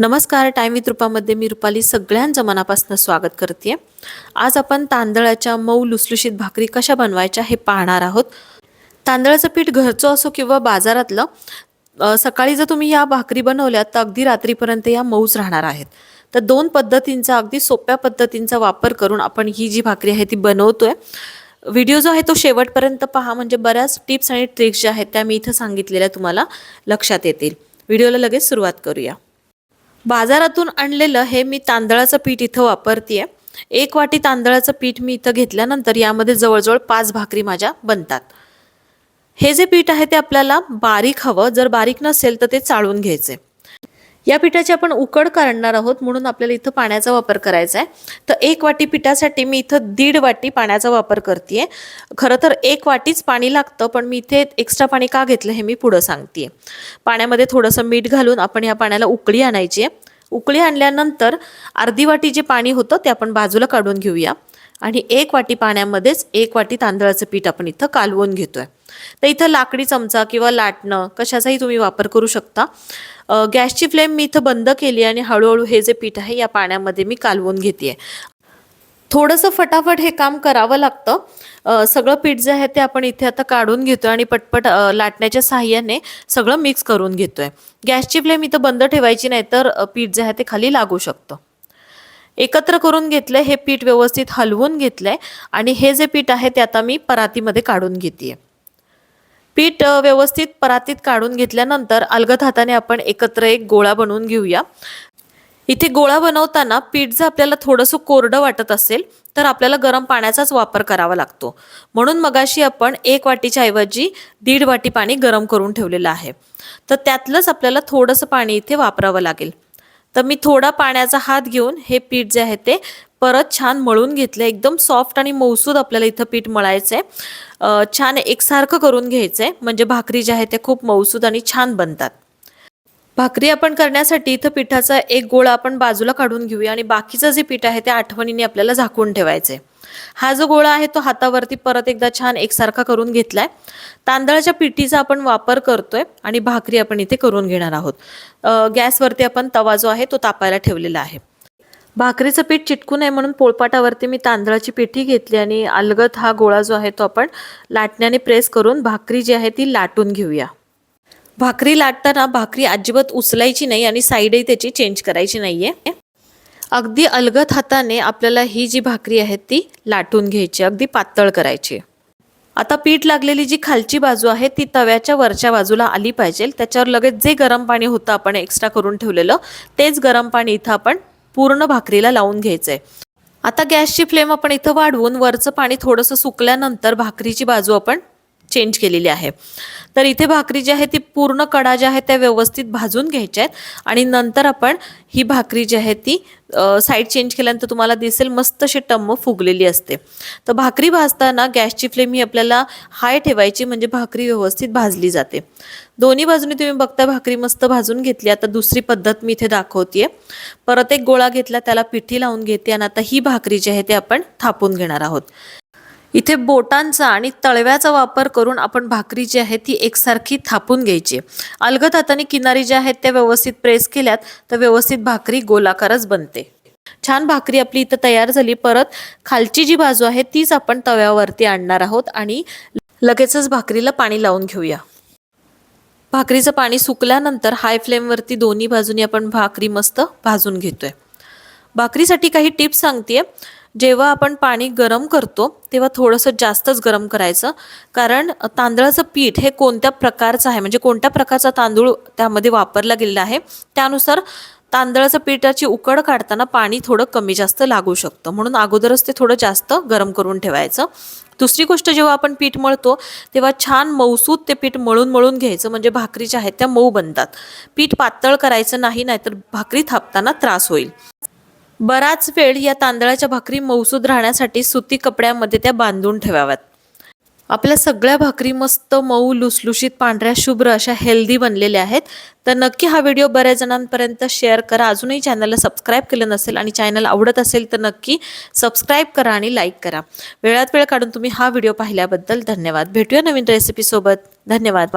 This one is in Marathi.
नमस्कार टाईम विथ रूपामध्ये मी रुपाली सगळ्यांचं मनापासून स्वागत करते आज आपण तांदळाच्या मऊ लुसलुशीत भाकरी कशा बनवायच्या हे पाहणार आहोत. तांदळाचं पीठ घरचं असो किंवा बाजारातलं सकाळी जर तुम्ही या भाकरी बनवल्या तर अगदी रात्रीपर्यंत या मऊच राहणार आहेत. तर दोन पद्धतींचा अगदी सोप्या पद्धतींचा वापर करून आपण ही जी भाकरी आहे ती बनवतोय. व्हिडिओ जो आहे तो शेवटपर्यंत पहा म्हणजे बऱ्याच टिप्स आणि ट्रिक्स ज्या आहेत त्या मी इथं सांगितलेल्या तुम्हाला लक्षात येतील. व्हिडिओला लगेच सुरुवात करूया. बाजारातून आणलेलं हे मी तांदळाचं पीठ इथं वापरते एक वाटी तांदळाचं पीठ मी इथं घेतल्यानंतर यामध्ये जवळजवळ पाच भाकरी माझ्या बनतात. हे जे पीठ आहे ते आपल्याला बारीक हवं. जर बारीक नसेल तर ते चाळून घ्यायचे. या पिठाची आपण उकड काढणार आहोत म्हणून आपल्याला इथं पाण्याचा वापर करायचा आहे. तर एक वाटी पिठासाठी मी इथं दीड वाटी पाण्याचा वापर करते खरं तर एक वाटीच पाणी लागतं पण मी इथे एक्स्ट्रा पाणी का घेतलं हे मी पुढं सांगते पाण्यामध्ये थोडंसं मीठ घालून आपण या पाण्याला उकळी आणायची आहे. उकळी आणल्यानंतर अर्धी वाटी जे पाणी होतं ते आपण बाजूला काढून घेऊया. आणि एक वाटी पाण्यामध्येच एक वाटी तांदळाचं पीठ आपण इथं कालवून घेतोय. तर इथं लाकडी चमचा किंवा लाटणं कशाचाही तुम्ही वापर करू शकता. गॅसची फ्लेम मी इथं बंद केली आणि हळूहळू हे जे पीठ आहे या पाण्यामध्ये मी कालवून घेते थोडंसं फटाफट हे काम करावं लागतं. सगळं पीठ जे आहे ते आपण इथे आता काढून घेतोय आणि पटपट लाटण्याच्या साहाय्याने सगळं मिक्स करून घेतोय. गॅसची फ्लेम इथं बंद ठेवायची नाही तर पीठ जे आहे ते खाली लागू शकतं. एकत्र करून घेतलंय हे पीठ व्यवस्थित हलवून घेतलंय आणि हे जे पीठ आहे ते आता मी परातीमध्ये काढून घेते पीठ व्यवस्थित परातीत काढून घेतल्यानंतर अलगद हाताने आपण एकत्र एक गोळा बनवून घेऊया. इथे गोळा बनवताना पीठ जर आपल्याला थोडंसं कोरडं वाटत असेल तर आपल्याला गरम पाण्याचाच वापर करावा लागतो. म्हणून मगाशी आपण एक वाटीच्या ऐवजी दीड वाटी पाणी गरम करून ठेवलेलं आहे. तर त्यातलंच आपल्याला थोडंसं पाणी इथे वापरावं लागेल. तर मी थोडा पाण्याचा हात घेऊन हे पीठ जे आहे ते परत छान मळून घेतलं एकदम सॉफ्ट आणि मौसूद आपल्याला इथं पीठ मळायचं आहे छान एकसारखं करून घ्यायचं आहे म्हणजे भाकरी ज्या आहेत त्या खूप मौसूद आणि छान बनतात. भाकरी आपण करण्यासाठी इथं पिठाचा एक गोळा आपण बाजूला काढून घेऊया आणि बाकीचं जे पीठ आहे ते आठवणीने आपल्याला झाकून ठेवायचं आहे हा जो गोळा आहे तो हातावरती परत एकदा छान एकसारखा करून घेतलाय. तांदळाच्या पिठीचा आपण वापर करतोय आणि भाकरी आपण इथे करून घेणार आहोत. गॅसवरती आपण तवा जो आहे तो तापायला ठेवलेला आहे. भाकरीचं पीठ चिटकू नये म्हणून पोळपाटावरती मी तांदळाची पिठी घेतली आणि अलगद हा गोळा जो आहे तो आपण लाटण्याने प्रेस करून भाकरी जी आहे ती लाटून घेऊया. भाकरी लाटताना भाकरी अजिबात उचलायची नाही आणि साईडही त्याची चेंज करायची नाही आहे अगदी अलगत हाताने आपल्याला ही जी भाकरी आहे ती लाटून घ्यायची अगदी पातळ करायची. आता पीठ लागलेली जी खालची बाजू आहे ती तव्याच्या वरच्या बाजूला आली पाहिजे. त्याच्यावर लगेच जे गरम पाणी होतं आपण एक्स्ट्रा करून ठेवलेलं तेच गरम पाणी इथं आपण पूर्ण भाकरीला लावून घ्यायचं आहे आता गॅसची फ्लेम आपण इथं वाढवून वरचं पाणी थोडंसं सुकल्यानंतर भाकरीची बाजू आपण चेंज केलेली आहे. तर इथे भाकरी जी आहे ती पूर्ण कडा ज्या आहेत त्या व्यवस्थित भाजून घ्यायच्या आहेत. आणि नंतर आपण ही भाकरी जी आहे ती साईड चेंज केल्यानंतर तुम्हाला दिसेल मस्त अशी टम्म फुगलेली असते. तर भाकरी भाजताना गॅसची फ्लेम ही आपल्याला हाय ठेवायची म्हणजे भाकरी व्यवस्थित भाजली जाते. दोन्ही बाजूने तुम्ही बघता भाकरी मस्त भाजून घेतली. आता दुसरी पद्धत मी इथे दाखवते परत एक गोळा घेतला त्याला पिठी लावून घेते. आणि आता ही भाकरी जी आहे ती आपण थापून घेणार आहोत. इथे बोटांचा आणि तळव्याचा वापर करून आपण भाकरी जी आहे ती एकसारखी थापून घ्यायची. अलगद हाताने किनारी ज्या आहेत त्या व्यवस्थित प्रेस केल्यात तर व्यवस्थित भाकरी गोलाकारच बनते. छान भाकरी आपली इथं तयार झाली. परत खालची जी बाजू आहे तीच आपण तव्यावरती आणणार आहोत आणि लगेचच भाकरीला पाणी लावून घेऊया. भाकरीचं पाणी सुकल्यानंतर हाय फ्लेमवरती दोन्ही बाजूनी आपण भाकरी मस्त भाजून घेतोय. भाकरीसाठी काही टिप्स सांगते जेव्हा आपण पाणी गरम करतो तेव्हा थोडंसं जास्तच गरम करायचं. कारण तांदळाचं पीठ हे कोणत्या प्रकारचं आहे? म्हणजे कोणत्या प्रकारचा तांदूळ त्यामध्ये वापरला गेलेला आहे? त्यानुसार तांदळाचं पिठाची उकड काढताना पाणी थोडं कमी जास्त लागू शकतं. म्हणून अगोदरच ते थोडं जास्त गरम करून ठेवायचं. दुसरी गोष्ट जेव्हा आपण पीठ मळतो तेव्हा छान मऊसूत ते पीठ मळून मळून घ्यायचं. म्हणजे भाकरी ज्या आहेत त्या मऊ बनतात. पीठ पातळ करायचं नाही नाहीतर भाकरी थापताना त्रास होईल. बराच वेळ या तांदळाच्या भाकरी मौसूद राहण्यासाठी सुती कपड्यामध्ये त्या बांधून ठेवाव्यात. आपल्या सगळ्या भाकरी मस्त मऊ लुसलुशीत पांढऱ्या शुभ्र अशा हेल्दी बनलेल्या आहेत. तर नक्की हा व्हिडिओ बऱ्याच जणांपर्यंत शेअर करा. अजूनही चॅनलला सबस्क्राईब केलं नसेल आणि चॅनल आवडत असेल तर नक्की सबस्क्राईब करा आणि लाईक करा. वेळात वेळ काढून तुम्ही हा व्हिडिओ पाहिल्याबद्दल धन्यवाद. भेटूया नवीन रेसिपीसोबत धन्यवाद.